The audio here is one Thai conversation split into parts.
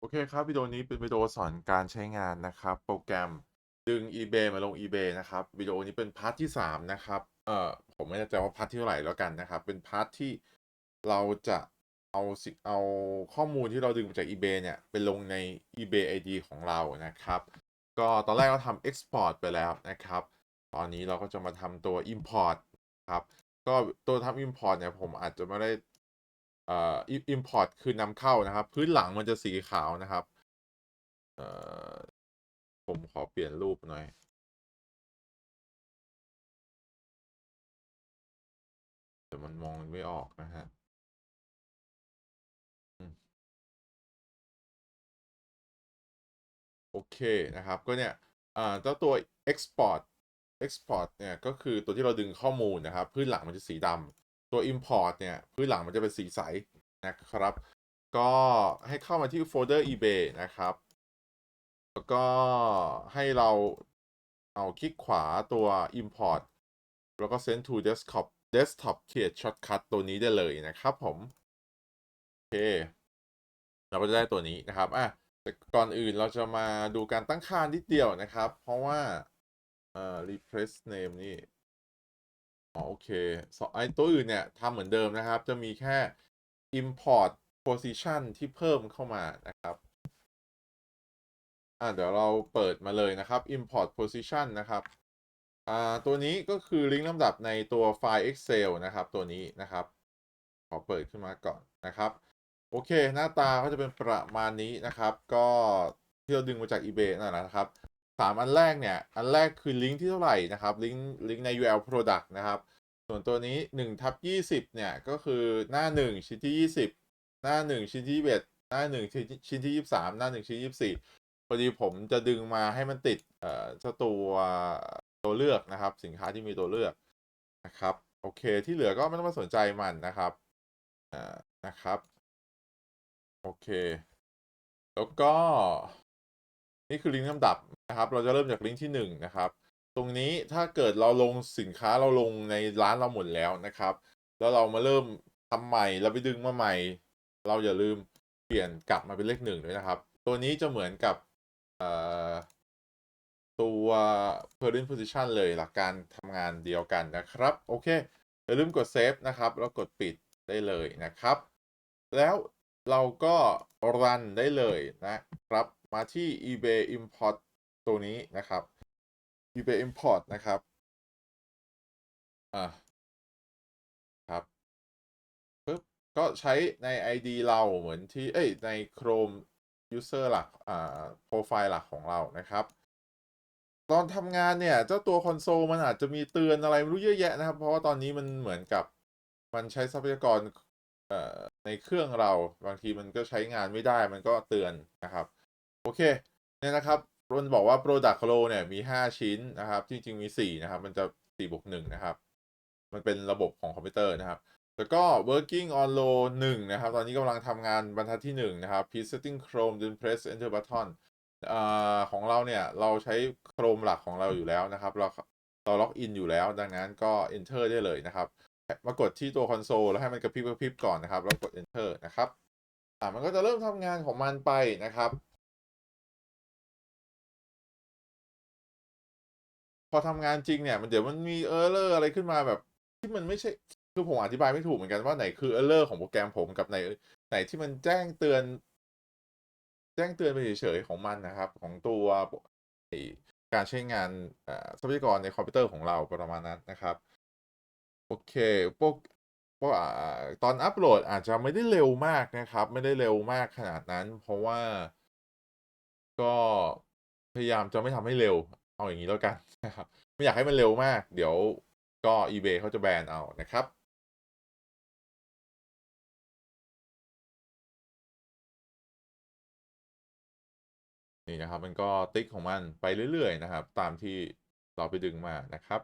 โอเคครับวิดีโอนี้เป็นวิดีโอสอนการใช้งานนะครับ โปรแกรมดึง eBay มาลง eBay นะครับวิดีโอนี้เป็นพาร์ทที่ 3 นะครับเอ่อผมไม่แน่ใจว่าพาร์ทที่เท่าไหร่แล้วกันนะครับ เป็นพาร์ทที่เราจะเอาสิเอาข้อมูลที่เราดึงมาจาก eBay เนี่ยไปลงใน eBay ID ของเรานะครับ ก็ตอนแรกเราทำ export ไปแล้วนะครับ ตอนนี้เราก็จะมาทำตัว import ครับก็ตัวทำ import เนี่ยผมอาจจะไม่ได้ อ่อ import คือนำเข้านะครับ พื้นหลังมันจะสีขาวนะครับเอ่อผมขอเปลี่ยนรูปหน่อยเดี๋ยวมันมองไม่ออกนะฮะโอเคนะครับ ก็เนี่ยอ่าเจ้าตัว export export เนี่ย ก็คือตัวที่เราดึงข้อมูลนะครับ พื้นหลังมันจะสีดำ ตัว import เนี่ยพื้นหลังมันจะเป็นสีใสนะครับ ก็ให้เข้ามาที่โฟลเดอร์ eBay นะครับ แล้วก็ให้เราเอาคลิกขวาตัว import แล้วก็ send to desktop desktop create shortcut ตัวนี้ได้เลยนะครับผม โอเค เราก็จะได้ตัวนี้นะครับอะแต่ก่อนอื่นเราจะมาดูการตั้งค่านิดเดียวนะครับ เพราะว่าเอ่อ replace name นี่ อ๋อโอเคสไอตัวอื่นเนี่ยทำเหมือนเดิมนะครับ จะมีแค่ import position ที่เพิ่มเข้ามานะครับ อ่าเดี๋ยวเราเปิดมาเลยนะครับ import position นะครับอ่าตัวนี้ก็คือลิงก์ลำดับในตัวไฟล์ Excel นะครับ ตัวนี้นะครับ ขอเปิดขึ้นมาก่อนนะครับ โอเค หน้าตาก็จะเป็นประมาณนี้นะครับ ก็ที่เราดึงมาจาก eBay นั่นแหละครับ สามอันแรกเนี่ย อันแรกคือลิงก์ที่เท่าไหร่นะครับ ลิงก์ลิงก์ใน URL product นะครับ ส่วนตัวนี้1ทับ20 เนี่ย ก็คือหน้า 1 ชิ้นที่ 20 หน้า 1 ชิ้นที่21หน้า 1 ชิ้นชิ้นที่ 23 หน้า 1 ชิ้นที่24 พอดีผมจะดึงมาให้มันติดเอ่อเจ้าตัวตัวเลือกนะครับ สินค้าที่มีตัวเลือกนะครับ โอเค ที่เหลือก็ไม่ต้องมาสนใจมันนะครับอ่านะครับ โอเค แล้วก็ นี่คือลิงก์ลำดับนะครับ เราจะเริ่มจากลิงก์ที่1นะครับตรงนี้ถ้าเกิดเราลงสินค้าเราลงในร้านเราหมดแล้วนะครับ แล้วเรามาเริ่มทำใหม่แล้วไปดึงมาใหม่ เราอย่าลืมเปลี่ยนกลับมาเป็นเลขหนึ่งด้วยนะครับ ตัวนี้จะเหมือนกับตัว parent position เลยหลักการทำงานเดียวกันนะครับ โอเคอย่าลืมกด save นะครับ แล้วกดปิดได้เลยนะครับ แล้วเราก็ run ได้เลยนะครับ มาที่ eBay import ตัวนี้นะครับ eBay import นะครับ อ่าครับปึ๊บก็ใช้ใน ID เราเหมือนที่ เอ้ย ใน Chrome user หลัก อ่า โปรไฟล์หลักของเรานะครับ ตอนทำงานเนี่ย เจ้าตัวคอนโซลมันอาจจะมีเตือนอะไรไม่รู้เยอะแยะนะครับ เพราะว่าตอนนี้มันเหมือนกับมันใช้ทรัพยากรในเครื่องเราบางทีมันก็ใช้งานไม่ได้มันก็เตือนนะครับ อเคเนี่ยนะครับมันบอกว่า Product Flow เนี่ยมี 5 ชิ้นนะครับจริงๆมี 4 นะครับ มันจะ4บวก1นะครับ มันเป็นระบบของคอมพิวเตอร์นะครับ แล้วก็ working on low 1นะครับ ตอนนี้กำลังทำงานบรรทัดที่ 1 นะครับ please setting Chrome then press enter button อ่าของเราเนี่ย เราใช้ Chrome หลักของเราอยู่แล้วนะครับ เราเราล็อกอินอยู่แล้ว ดังนั้นก็ enter ได้เลยนะครับ มากดที่ตัวคอนโซลแล้วให้มันกระพริบกระพริบก่อนนะครับ แล้วกด enter นะครับ อ่ามันก็จะเริ่มทำงานของมันไปนะครับ พอทำงานจริงเนี่ย มันเดี๋ยวมันมี error อร์อะไรขึ้นมาแบบ ที่มันไม่ใช่คือผมอธิบายไม่ถูกเหมือนกันว่าไหนคือ error ของโปรแกรมผมกับไหนไหนที่มันแจ้งเตือน แจ้งเตือนไปเฉยๆของมันนะครับ ของตัวการใช้งานทรัพยากรในคอมพิวเตอร์ของเราประมาณนั้นนะครับ โอเคพวกพวกตอนอัปโหลดอาจจะไม่ได้เร็วมากนะครับ ไม่ได้เร็วมากขนาดนั้น เพราะว่าก็พยายามจะไม่ทำให้เร็ว เอาอย่างนี้แล้วกันนะครับไม่อยากให้มันเร็วมาก เดี๋ยวก็ eBay เขาจะแบนเอานะครับนี่นะครับมันก็ติ๊กของมันไปเรื่อย ๆ นะครับ ตามที่เราไปดึงมานะครับ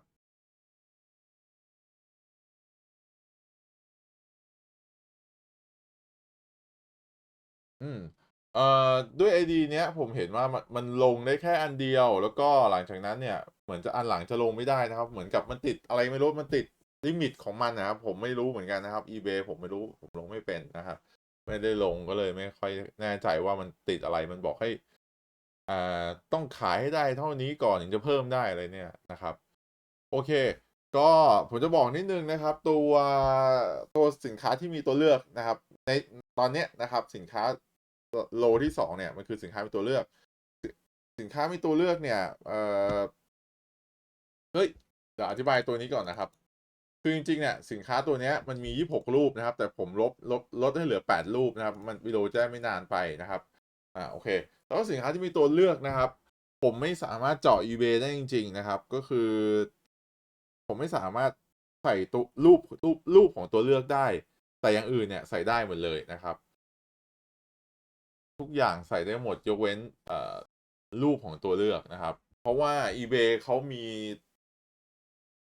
อืม เอ่อด้วย ID เนี้ยผมเห็นว่ามันมันลงได้แค่อันเดียว แล้วก็หลังจากนั้นเนี่ยเหมือนจะอันหลังจะลงไม่ได้นะครับ เหมือนกับมันติดอะไรไม่รู้มันติดลิมิตของมันนะครับผมไม่รู้เหมือนกันนะครับ eBay ผมไม่รู้ผมลงไม่เป็นนะครับ ไม่ได้ลงก็เลยไม่ค่อยแน่ใจว่ามันติดอะไรมันบอกให้อ่าต้องขายให้ได้เท่านี้ก่อนถึงจะเพิ่มได้อะไรเนี่ยนะครับ โอเค ก็ผมจะบอกนิดนึงนะครับ ตัวตัวสินค้าที่มีตัวเลือกนะครับ ในตอนเนี้ยนะครับสินค้า โลที่สองเนี่ยมันคือสินค้ามีตัวเลือก สินค้ามีตัวเลือกเนี่ยเออเฮ้ยเดี๋ยวอธิบายตัวนี้ก่อนนะครับ คือจริงๆเนี่ยสินค้าตัวนี้มันมี 26 รูปนะครับ แต่ผมลบลบลดให้เหลือ 8 รูปนะครับ มันวิดีโอจะได้ไม่นานไปนะครับอ่าโอเคแล้วก็สินค้าที่มีตัวเลือกนะครับ ผมไม่สามารถเจาะ eBay ได้จริง ๆนะครับ ก็คือ ผมไม่สามารถใส่ตัวรูปรูปรูปของตัวเลือกได้ แต่อย่างอื่นเนี่ยใส่ได้หมดเลยนะครับ ทุกอย่างใส่ได้หมดยกเว้นเอ่อรูปของตัวเลือกนะครับ เพราะว่า eBay เขามี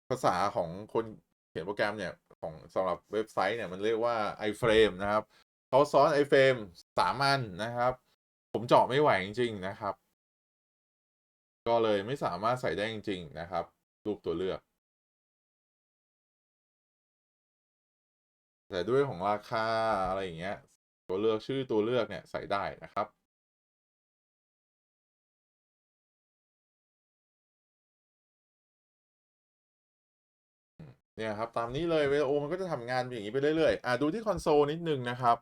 ภาษาของคนเขียนโปรแกรมเนี่ย ของสำหรับเว็บไซต์เนี่ย มันเรียกว่า iframe นะครับเขาซ้อน iframe สามอันนะครับ ผมเจาะไม่ไหวจริง ๆ นะครับ ก็เลยไม่สามารถใส่ได้จริง ๆ นะครับ รูปตัวเลือก แต่ด้วยของราคาอะไรอย่างเงี้ย ตัวเลือกชื่อตัวเลือกเนี่ยใส่ได้นะครับเนี่ยครับตามนี้เลยวโอมันก็จะทำงานอย่างนี้ไปเรื่อยๆอะดูที่คอนโซลนิดนึงนะครับ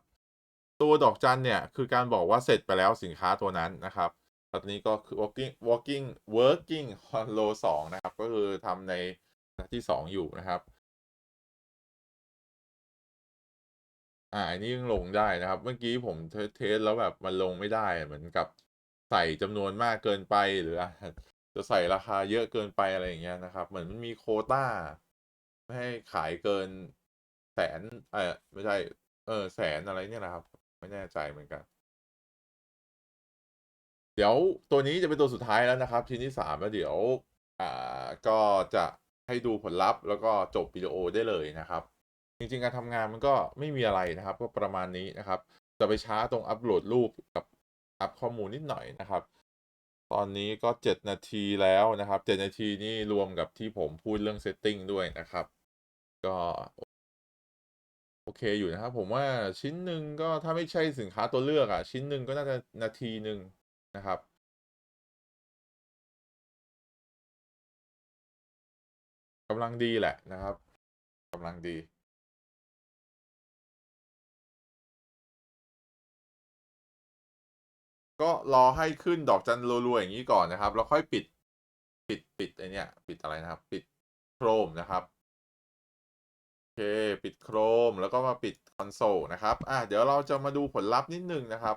ตัวดอกจันเนี่ยคือการบอกว่าเสร็จไปแล้วสินค้าตัวนั้นนะครับตอนนี้ก็คือ working working working on row สองนะครับ ก็คือทำในหน้าที่สองอยู่นะครับ อ่าอันนี้ยังลงได้นะครับ เมื่อกี้ผมเทสแล้วแบบมันลงไม่ได้เหมือนกับใส่จำนวนมากเกินไปหรือจะใส่ราคาเยอะเกินไปอะไรอย่างเงี้ยนะครับ เหมือนมันมีโคต้า ไม่ให้ขายเกินแสนเออไม่ใช่เออแสนอะไรเนี่ยนะครับ ไม่แน่ใจเหมือนกัน เดี๋ยวตัวนี้จะเป็นตัวสุดท้ายแล้วนะครับ ชิ้นที่สามแล้วเดี๋ยว อ่าก็จะให้ดูผลลัพธ์แล้วก็จบวิดีโอได้เลยนะครับ จริงๆ การทำงานมันก็ไม่มีอะไรนะครับ ก็ประมาณนี้นะครับ จะไปช้าตรงอัปโหลดรูปกับอัพข้อมูลนิดหน่อยนะครับ ตอนนี้ก็เจ็ดนาทีแล้วนะครับเจ็ดนาทีนี่รวมกับที่ผมพูดเรื่องเซตติ้งด้วยนะครับ ก็โอเคอยู่นะครับ ผมว่าชิ้นหนึ่งก็ถ้าไม่ใช่สินค้าตัวเลือกอะชิ้นหนึ่งก็น่าจะนาทีหนึ่งนะครับกำลังดีแหละนะครับกำลังดี ก็รอให้ขึ้นดอกจันรัวๆอย่างนี้ก่อนนะครับ แล้วค่อยปิดปิดปิดไอเนี้ยปิดอะไรนะครับ ปิดโครมนะครับโอเค ปิดโครมแล้วก็มาปิดคอนโซลนะครับอะเดี๋ยวเราจะมาดูผลลัพธ์นิดนึงนะครับ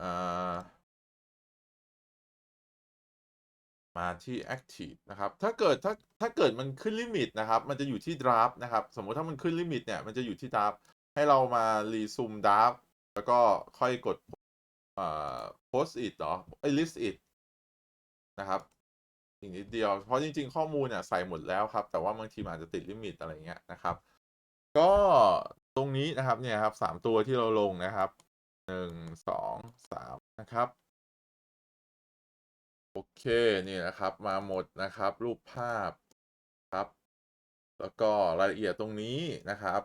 อ่ามาที่ Active นะครับ ถ้าเกิดถ้าถ้าเกิดมันขึ้นลิมิตนะครับ มันจะอยู่ที่ Draft นะครับ สมมุติถ้ามันขึ้นลิมิตเนี่ย มันจะอยู่ที่ Draft ให้เรามารีซูม Draft แล้วก็ค่อยกดอ่า Post it เหรอไอ้ List it นะครับอีกนิดเดียว เพราะจริง ๆ ข้อมูลเนี่ยใส่หมดแล้วครับ แต่ว่าบางทีอาจจะติดลิมิตอะไรเงี้ยนะครับ ก็ตรงนี้นะครับเนี่ยครับสามตัวที่เราลงนะครับหนึ่งสองสามนะครับ โอเคนี่นะครับ มาหมดนะครับ รูปภาพครับ แล้วก็รายละเอียดตรงนี้นะครับ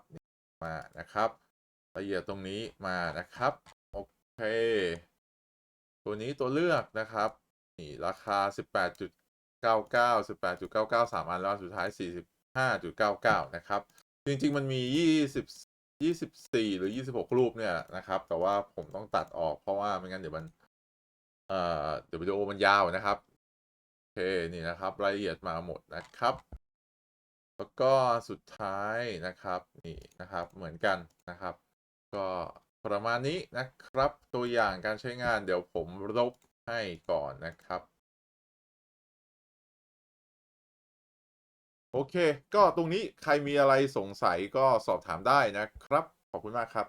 มานะครับ ละเอียดตรงนี้มานะครับ โอเค ตัวนี้ตัวเลือกนะครับ นี่ราคา 18.99 18.99 3อันแล้วอันสุดท้าย 45.99 นะครับ จริง ๆ มันมี 20 24 หรือ 26 รูปเนี่ยนะครับ แต่ว่าผมต้องตัดออกเพราะว่าไม่งั้นเดี๋ยวมัน เอ่อ เดี๋ยววิดีโอมันยาวนะครับ โอเค นี่นะครับรายละเอียดมาหมดนะครับแล้วก็สุดท้ายนะครับ นี่นะครับเหมือนกันนะครับ ก็ประมาณนี้นะครับ ตัวอย่างการใช้งานเดี๋ยวผมลบให้ก่อนนะครับ โอเค ก็ตรงนี้ใครมีอะไรสงสัยก็สอบถามได้นะครับ ขอบคุณมากครับ